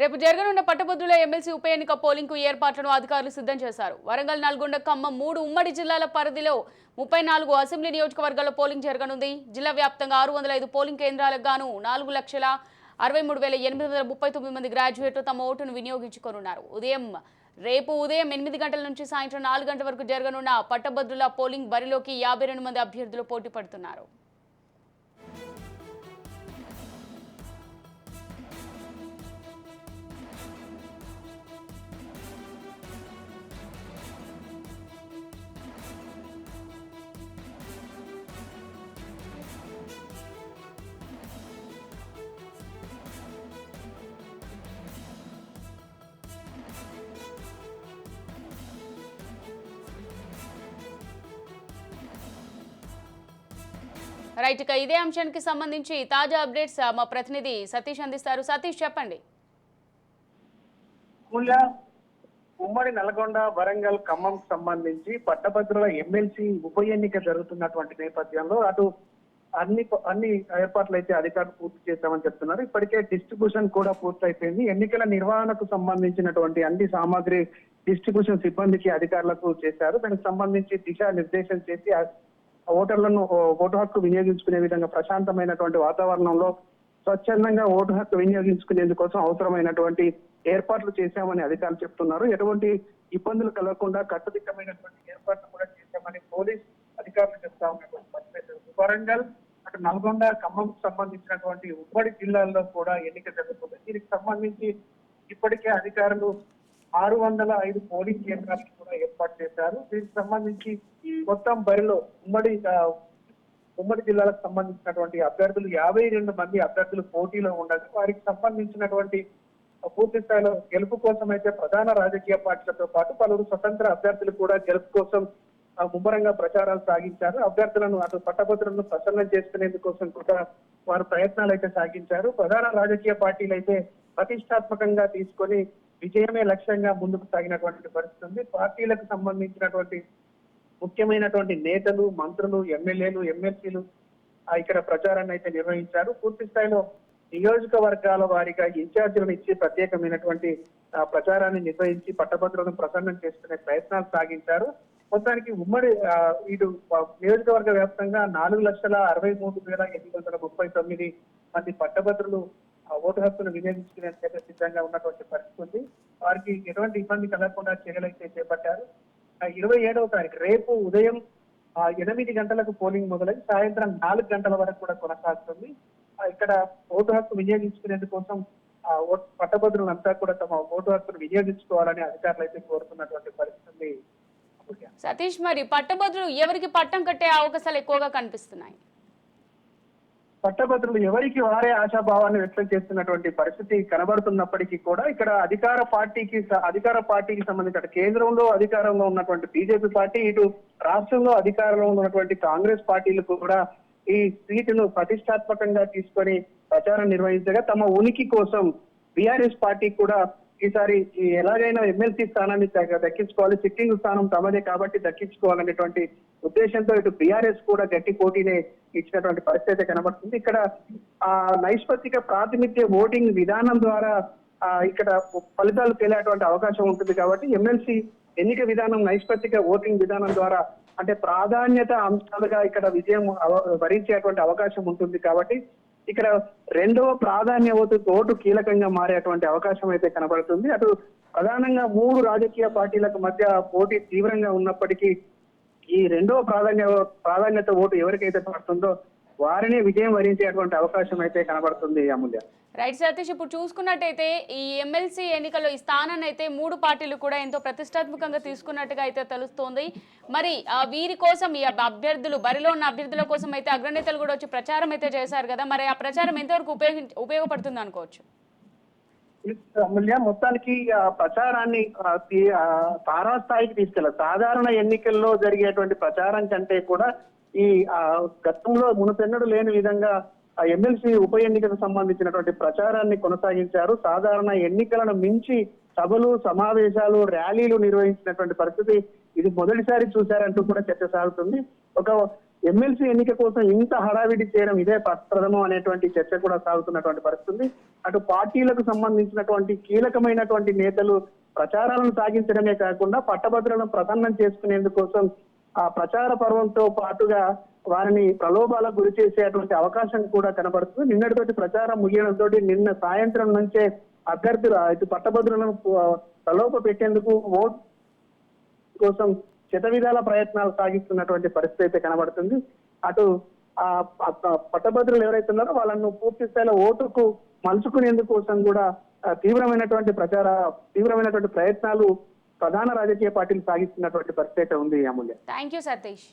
రేపు జరగనున్న పట్టభద్రుల ఎమ్మెల్సీ ఉప ఎన్నిక పోలింగ్కు ఏర్పాట్లను అధికారులు సిద్ధం చేశారు. వరంగల్ నల్గొండ ఖమ్మం మూడు ఉమ్మడి జిల్లాల పరిధిలో ముప్పై నాలుగు అసెంబ్లీ నియోజకవర్గాల్లో పోలింగ్ జరగనుంది. జిల్లా వ్యాప్తంగా ఆరు వందల ఐదు పోలింగ్ కేంద్రాలకు గాను నాలుగు లక్షల అరవై మూడు వేల ఎనిమిది వందల ముప్పై తొమ్మిది మంది గ్రాడ్యుయేట్లు తమ ఓటును వినియోగించుకోనున్నారు. ఉదయం రేపు ఉదయం ఎనిమిది గంటల నుంచి సాయంత్రం నాలుగు గంటల వరకు జరగనున్న పట్టభద్రుల పోలింగ్ బరిలోకి యాభై రెండు మంది అభ్యర్థులు పోటీ పడుతున్నారు. రైట్ ఇక ఇదే అంశానికి సంబంధించి తాజా అప్డేట్స్ మా ప్రతినిధి సతీష్ అందిస్తారు. సతీష్ చెప్పండి. ఉమ్మడి నల్గొండ వరంగల్ ఖమ్మం సంబంధించి పట్టభద్రుల ఎమ్మెల్సీ ఉప ఎన్నిక జరుగుతున్నటువంటి నేపథ్యంలో అటు అన్ని అన్ని ఏర్పాట్లు అయితే అధికారులు పూర్తి చేశామని చెప్తున్నారు. ఇప్పటికే డిస్ట్రిబ్యూషన్ కూడా పూర్తయిపోయింది. ఎన్నికల నిర్వహణకు సంబంధించినటువంటి అన్ని సామాగ్రి డిస్ట్రిబ్యూషన్ సిబ్బందికి అధికారులకు చేశారు. దానికి సంబంధించి దిశా నిర్దేశం చేసి ఓటర్లను ఓటు హక్కు వినియోగించుకునే విధంగా ప్రశాంతమైనటువంటి వాతావరణంలో స్వచ్ఛందంగా ఓటు హక్కు వినియోగించుకునేందుకోసం అవసరమైనటువంటి ఏర్పాట్లు చేశామని అధికారులు చెప్తున్నారు. ఎటువంటి ఇబ్బందులు కలగకుండా కట్టుదిట్టమైనటువంటి ఏర్పాట్లు కూడా చేశామని పోలీస్ అధికారులు చెప్తా ఉన్నటువంటి పరిస్థితి వరంగల్ అటు నల్గొండ ఖమ్మం సంబంధించినటువంటి ఉమ్మడి జిల్లాల్లో కూడా ఎన్నిక జరుగుతుంది. దీనికి సంబంధించి ఇప్పటికే అధికారులు ఆరు వందల ఐదు పోలింగ్ కేంద్రాలను కూడా ఏర్పాటు చేశారు. దీనికి సంబంధించి మొత్తం బరిలో ఉమ్మడి ఉమ్మడి జిల్లాలకు సంబంధించినటువంటి అభ్యర్థులు యాభై రెండు మంది అభ్యర్థులు పోటీలో ఉండగా వారికి సంబంధించినటువంటి పూర్తి స్థాయిలో గెలుపు కోసం అయితే ప్రధాన రాజకీయ పార్టీలతో పాటు పలువురు స్వతంత్ర అభ్యర్థులు కూడా గెలుపు కోసం ముమ్మరంగా ప్రచారాలు సాగించారు. అభ్యర్థులను అటు పట్టభద్రులను ప్రసన్నం చేసుకునేందుకోసం కూడా వారు ప్రయత్నాలు అయితే సాగించారు. ప్రధాన రాజకీయ పార్టీలు అయితే ప్రతిష్టాత్మకంగా తీసుకొని విజయమే లక్ష్యంగా ముందుకు సాగినటువంటి పరిస్థితి ఉంది. పార్టీలకు సంబంధించినటువంటి ముఖ్యమైనటువంటి నేతలు మంత్రులు ఎమ్మెల్యేలు ఎమ్మెల్సీలు ఇక్కడ ప్రచారాన్ని అయితే నిర్వహించారు. పూర్తి స్థాయిలో నియోజకవర్గాల వారిగా ఇన్ఛార్జీలను ఇచ్చి ప్రత్యేకమైనటువంటి ఆ, ప్రచారాన్ని నిర్వహించి పట్టభద్రులను ప్రసన్నం చేసుకునే ప్రయత్నాలు సాగించారు. మొత్తానికి ఉమ్మడి ఇటు నియోజకవర్గ వ్యాప్తంగా నాలుగు లక్షల అరవై మూడు వేల ఎనిమిది వందల ముప్పై తొమ్మిది మంది పట్టభద్రులు ఓటు హక్కును వినియోగించుకునేందుకు సిద్ధంగా ఉన్నటువంటి పరిస్థితి ఉంది. వారికి ఎటువంటి ఇబ్బంది కలగకుండా చర్యలైతే చేపట్టారు. ఆ, ఇరవై ఏడవ తారీఖు రేపు ఉదయం ఎనిమిది గంటలకు పోలింగ్ మొదలై సాయంత్రం నాలుగు గంటల వరకు కూడా కొనసాగుతుంది. ఇక్కడ ఓటు హక్కు వినియోగించుకునేందుకోసం ఆ, ఓట్- పట్టభద్రులంతా కూడా తమ ఓటు హక్కును వినియోగించుకోవాలని అధికారులు అయితే కోరుతున్నటువంటి పరిస్థితి ఉంది. సతీష్ మరి పట్టభద్రులు ఎవరికి పట్టం కట్టే అవకాశాలు ఎక్కువగా కనిపిస్తున్నాయి? పట్టభద్రులు ఎవరికి వారే ఆశాభావాన్ని వ్యక్తం చేస్తున్నటువంటి పరిస్థితి కనబడుతున్నప్పటికీ కూడా ఇక్కడ అధికార పార్టీకి అధికార పార్టీకి సంబంధించిన కేంద్రంలో అధికారంలో ఉన్నటువంటి బీజేపీ పార్టీ ఇటు రాష్ట్రంలో అధికారంలో ఉన్నటువంటి కాంగ్రెస్ పార్టీలు కూడా ఈ సీటును ప్రతిష్టాత్మకంగా తీసుకొని ప్రచారం నిర్వహించగా తమ ఉనికి కోసం బీఆర్ఎస్ పార్టీ కూడా ఈసారి ఎలాగైనా ఎమ్మెల్సీ స్థానాన్ని దక్కించుకోవాలి. సిట్టింగ్ స్థానం తమదే కాబట్టి దక్కించుకోవాలనేటువంటి ఉద్దేశంతో ఇటు బీఆర్ఎస్ కూడా గట్టి పోటీనే ఇచ్చినటువంటి పరిస్థితి కనబడుతుంది. ఇక్కడ ఆ నైష్పత్తిక ప్రాతినిధ్య ఓటింగ్ విధానం ద్వారా ఆ ఇక్కడ ఫలితాలు తేలేటువంటి అవకాశం ఉంటుంది కాబట్టి ఎమ్మెల్సీ ఎన్నిక విధానం నైష్పత్తిక ఓటింగ్ విధానం ద్వారా అంటే ప్రాధాన్యత అంశాలుగా ఇక్కడ విజయం అవ- వరించేటువంటి అవకాశం ఉంటుంది కాబట్టి ఇక్కడ రెండవ ప్రాధాన్య ఓటు ఓటు కీలకంగా మారేటువంటి అవకాశం అయితే కనబడుతుంది. అటు ప్రధానంగా మూడు రాజకీయ పార్టీలకు మధ్య పోటీ తీవ్రంగా ఉన్నప్పటికీ ఈ రెండవ ప్రాధాన్య ప్రాధాన్యత ఓటు ఎవరికైతే పడుతుందో వారిని విజయం వరించేటువంటి అవకాశం అయితే కనబడుతుంది అమూల్య. రైట్ సతీష్ ఇప్పుడు చూసుకున్నట్టయితే ఈ ఎమ్మెల్సీ ఎన్నికల్లో ఈ స్థానాన్ని అయితే మూడు పార్టీలు కూడా ఎంతో ప్రతిష్టాత్మకంగా తీసుకున్నట్టుగా అయితే తెలుస్తోంది. మరి ఆ వీరి కోసం ఈ అభ్యర్థులు బరిలో ఉన్న అభ్యర్థుల కోసం అయితే అగ్రనేతలు కూడా వచ్చి ప్రచారం అయితే చేశారు కదా మరి ఆ ప్రచారం ఎంతవరకు ఉపయోగి ఉపయోగపడుతుంది అనుకోవచ్చు? అమూల్య మొత్తానికి ప్రచారాన్ని తారాస్థాయికి తీసుకెళ్ళారు సాధారణ ఎన్నికల్లో జరిగేటువంటి ప్రచారం కంటే కూడా ఈ గతంలో మునుపెన్నడు లేని విధంగా ఆ ఎమ్మెల్సీ ఉప ఎన్నికకు సంబంధించినటువంటి ప్రచారాన్ని కొనసాగించారు. సాధారణ ఎన్నికలను మించి సభలు సమావేశాలు ర్యాలీలు నిర్వహించినటువంటి పరిస్థితి ఇది మొదటిసారి చూశారంటూ కూడా చర్చ సాగుతుంది. ఒక ఎమ్మెల్సీ ఎన్నిక కోసం ఇంత హడావిడి చేయడం ఇదే ప్రథమం అనేటువంటి చర్చ కూడా సాగుతున్నటువంటి పరిస్థితి అటు పార్టీలకు సంబంధించినటువంటి కీలకమైనటువంటి నేతలు ప్రచారాలను సాగించడమే కాకుండా పట్టభద్రులను ప్రసన్నం చేసుకునేందుకోసం ఆ ప్రచార పర్వంతో పాటుగా వారిని ప్రలోభాలకు గురి చేసేటువంటి అవకాశం కూడా కనబడుతుంది. నిన్నటితోటి ప్రచారం ముగియడంతో నిన్న సాయంత్రం నుంచే అభ్యర్థులు ఇటు పట్టభద్రులను ప్రలోభ పెట్టేందుకు ఓట్ కోసం శతవిధాల ప్రయత్నాలు సాగిస్తున్నటువంటి పరిస్థితి అయితే కనబడుతుంది. అటు ఆ పట్టభద్రులు ఎవరైతే ఉన్నారో వాళ్ళను పూర్తి స్థాయిలో ఓటుకు మలుచుకునేందుకోసం కూడా తీవ్రమైనటువంటి ప్రచార తీవ్రమైనటువంటి ప్రయత్నాలు ప్రధాన రాజకీయ పార్టీలు సాగిస్తున్నటువంటి పరిస్థితి ఉంది అమూల్య. Thank you Satish